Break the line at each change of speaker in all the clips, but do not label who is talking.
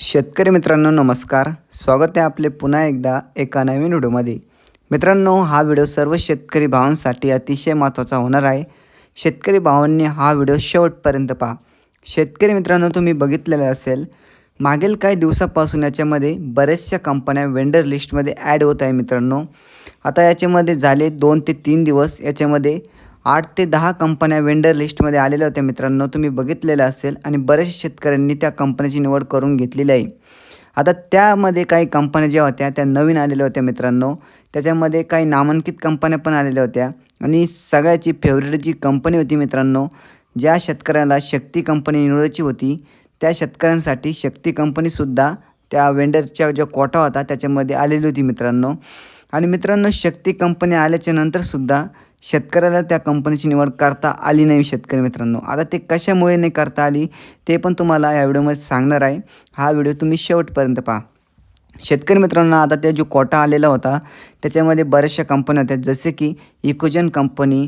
शेतकरी मित्रांनो नमस्कार. स्वागत आहे आपले पुन्हा एकदा एका नवीन व्हिडिओमध्ये. मित्रांनो हा व्हिडिओ सर्व शेतकरी भावांसाठी अतिशय महत्त्वाचा होणार आहे. शेतकरी भावांनी हा व्हिडिओ शेवटपर्यंत पहा. शेतकरी मित्रांनो तुम्ही बघितलेलं असेल मागील काही दिवसापासून याच्यामध्ये बऱ्याचशा कंपन्या वेंडर लिस्टमध्ये ॲड होत आहे मित्रांनो. आता याच्यामध्ये झाले दोन ते तीन दिवस याच्यामध्ये आठ ते दहा कंपन्या वेंडर लिस्टमध्ये आलेल्या होत्या मित्रांनो. तुम्ही बघितलेलं असेल आणि बरेच शेतकऱ्यांनी त्या कंपनीची निवड करून घेतलेली आहे. आता त्यामध्ये काही कंपन्या ज्या होत्या त्या नवीन आलेल्या होत्या मित्रांनो. त्याच्यामध्ये काही नामांकित कंपन्या पण आलेल्या होत्या. आणि सगळ्याची फेवरेट जी कंपनी होती मित्रांनो ज्या शेतकऱ्याला शक्ती कंपनी निवडायची होती त्या शेतकऱ्यांसाठी शक्ती कंपनीसुद्धा त्या वेंडरच्या जो कोटा होता त्याच्यामध्ये आलेली होती मित्रांनो. आणि मित्रांनो शक्ती कंपनी आल्याच्या नंतरसुद्धा शेतकऱ्याला त्या कंपनीची निवड करता आली नाही शेतकरी मित्रांनो. आता ते कशामुळे नाही करता आली ते पण तुम्हाला या व्हिडिओमध्ये सांगणार आहे. हा व्हिडिओ तुम्ही शेवटपर्यंत पहा. शेतकरी मित्रांनो आता त्या जो कोटा आलेला होता त्याच्यामध्ये बऱ्याचशा कंपन्या होत्या जसे की Ecogen company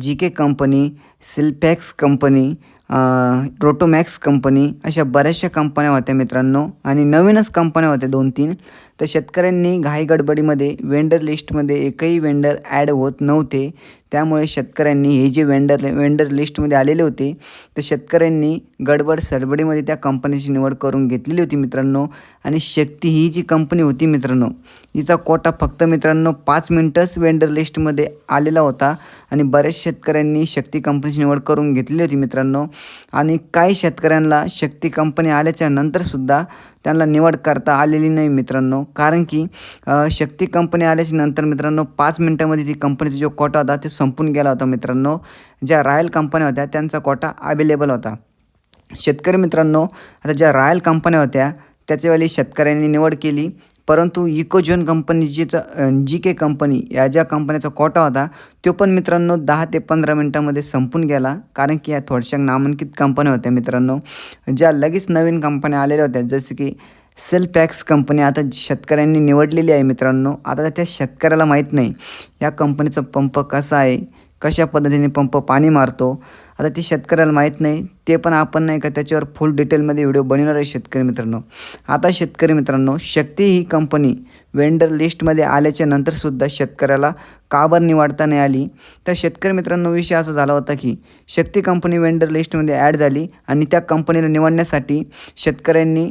G K company Silpax company Rotomax company अशा बऱ्याचशा कंपन्या होत्या मित्रांनो. आणि नवीनच कंपन्या होत्या दोन तीन तर शेतकऱ्यांनी घाई गडबडीमध्ये वेंडर लिस्टमध्ये एकही वेंडर ॲड होत नव्हते. त्यामुळे शेतकऱ्यांनी हे जे वेंडर वेंडर लिस्टमध्ये आलेले होते तर शेतकऱ्यांनी गडबड सरबडीमध्ये त्या कंपनीची निवड करून घेतलेली होती मित्रांनो. आणि शक्ती ही जी कंपनी होती मित्रांनो हिचा कोटा फक्त मित्रांनो पाच मिनटंच वेंडर लिस्टमध्ये आलेला होता. आणि बऱ्याच शेतकऱ्यांनी शक्ती कंपनीची निवड करून घेतलेली होती मित्रांनो. आणि काही शेतकऱ्यांना शक्ती कंपनी आल्याच्या नंतरसुद्धा त्यांना निवड करता आलेली नाही मित्रांनो. कारण की शक्ती कंपनी आल्याच्यानंतर मित्रांनो पाच मिनटामध्ये ती कंपनीचा जो कोटा होता ते संपून गेला होता मित्रांनो. ज्या रॉयल कंपन्या होत्या त्यांचा कोटा अवेलेबल होता. शेतकरी मित्रांनो आता ज्या रॉयल कंपन्या होत्या त्याच्यावेळी शेतकऱ्यांनी निवड केली. परंतु इकोजोन कंपनीची जी के कंपनी या ज्या कंपनीचा कोटा होता तो पण मित्रांनो दहा ते पंधरा मिनटामध्ये संपून गेला. कारण की या थोड्याशा नामांकित कंपन्या होत्या मित्रांनो. ज्या लगेच नवीन कंपन्या आलेल्या होत्या. जसं की सेलपॅक्स कंपनी आता शेतकऱ्यांनी निवडलेली आहे मित्रांनो. आता त्या शेतकऱ्याला माहीत नाही. या कंपनीचा पंप कसा आहे? कशा पद्धतीने पंप पाणी मारतो? आता ते शेतकऱ्याला माहीत नाही. ते पण आपण नाही का त्याच्यावर फुल डिटेलमध्ये व्हिडिओ बनवणार आहे शेतकरी मित्रांनो. आता शेतकरी मित्रांनो शक्ती ही कंपनी वेंडर लिस्टमध्ये आल्याच्या नंतरसुद्धा शेतकऱ्याला काबर निवडता नाही आली? तर शेतकरी मित्रांनो विषय असा झाला होता की शक्ती कंपनी वेंडर लिस्टमध्ये ॲड झाली आणि त्या कंपनीला निवडण्यासाठी शेतकऱ्यांनी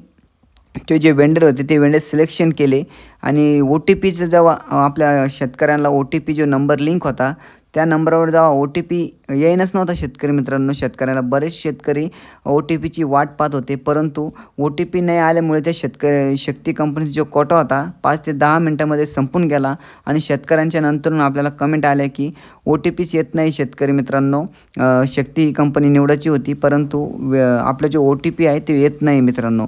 ते जे वेंडर होते ते वेंडर सिलेक्शन केले आणि ओ टी पीचं जेव्हा आपल्या शेतकऱ्यांना ओ टी पी जो नंबर लिंक होता त्या नंबरवर जेव्हा ओ टी पी येईनच नव्हता शेतकरी मित्रांनो. शेतकऱ्याला बरेच शेतकरी ओ टी पीची वाट पाहत होते. परंतु ओ टी पी नाही आल्यामुळे त्या शेतकरी शक्ती कंपनीचा जो कोटा होता पाच ते दहा मिनटामध्ये संपून गेला आणि शेतकऱ्यांच्या नंतरून आपल्याला कमेंट आल्या की ओ टी पीच येत नाही शेतकरी मित्रांनो. शक्ती ही कंपनी निवडायची होती परंतु आपलं जो ओ टी पी आहे ते येत नाही मित्रांनो.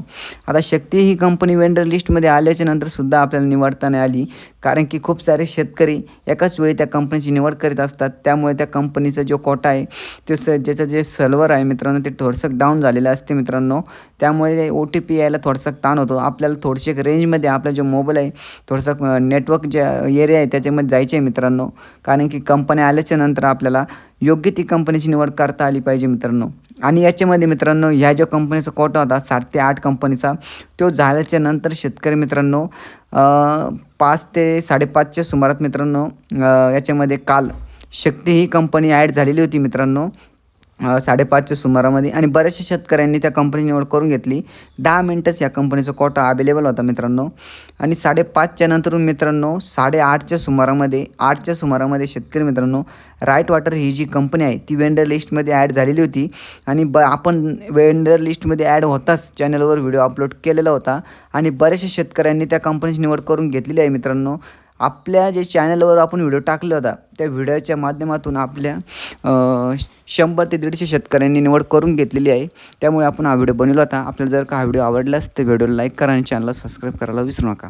आता शक्ती ही कंपनी वेंडर लिस्टमध्ये आल्याच्या नंतरसुद्धा आपल्याला निवडता नाही आली. कारण की खूप सारे शेतकरी एकाच वेळी त्या कंपनीची निवड करीत असतात. त्यामुळे त्या कंपनीचा जो कोटा आहे. ते स ज्याचं जे सर्व्हर आहे मित्रांनो ते थोडंसं डाऊन झालेलं असते मित्रांनो. त्यामुळे ओ टी पी यायला थोडंसं ताण होतो. आपल्याला थोडीशी एक रेंजमध्ये आपला जो मोबाईल आहे थोडंसं नेटवर्क जे एरिया आहे त्याच्यामध्ये जायचे आहे मित्रांनो. कारण की कंपनी आल्याच्यानंतर आपल्याला योग्य ती कंपनीची निवड करता आली पाहिजे मित्रांनो. आणि याच्यामध्ये मित्रांनो ह्या ज्या कंपनीचा कोटा होता सात ते आठ कंपनीचा तो झाल्याच्यानंतर शेतकरी मित्रांनो पाच ते साडेपाचच्या सुमारात मित्रांनो याच्यामध्ये काल शक्ती ही कंपनी ॲड झालेली होती मित्रांनो. साडेपाचच्या सुमारामध्ये. आणि बऱ्याचशा शेतकऱ्यांनी त्या कंपनी निवड करून घेतली. दहा मिनटंच या कंपनीचा कोटा अवेलेबल होता मित्रांनो. आणि साडेपाचच्या नंतरून मित्रांनो साडेआठच्या सुमारामध्ये आठच्या सुमारामध्ये शेतकरी मित्रांनो राईट वॉटर ही जी कंपनी आहे ती वेंडर लिस्टमध्ये ॲड झालेली होती. आणि ब आपण वेंडर लिस्टमध्ये ॲड होताच चॅनलवर व्हिडिओ अपलोड केलेला होता. आणि बऱ्याचशा शेतकऱ्यांनी त्या कंपनीची निवड करून घेतलेली आहे मित्रांनो. आपल्या जे चॅनलवर आपण व्हिडिओ टाकला होता त्या व्हिडिओच्या माध्यमातून आपल्या शंभर ते दीडशे शेतकऱ्यांनी निवड करून घेतलेली आहे. त्यामुळे आपण हा व्हिडिओ बनवला होता. आपल्याला जर का हा व्हिडिओ आवडलाच तर व्हिडिओला लाईक करा आणि चॅनलला सबस्क्राईब करायला विसरू नका.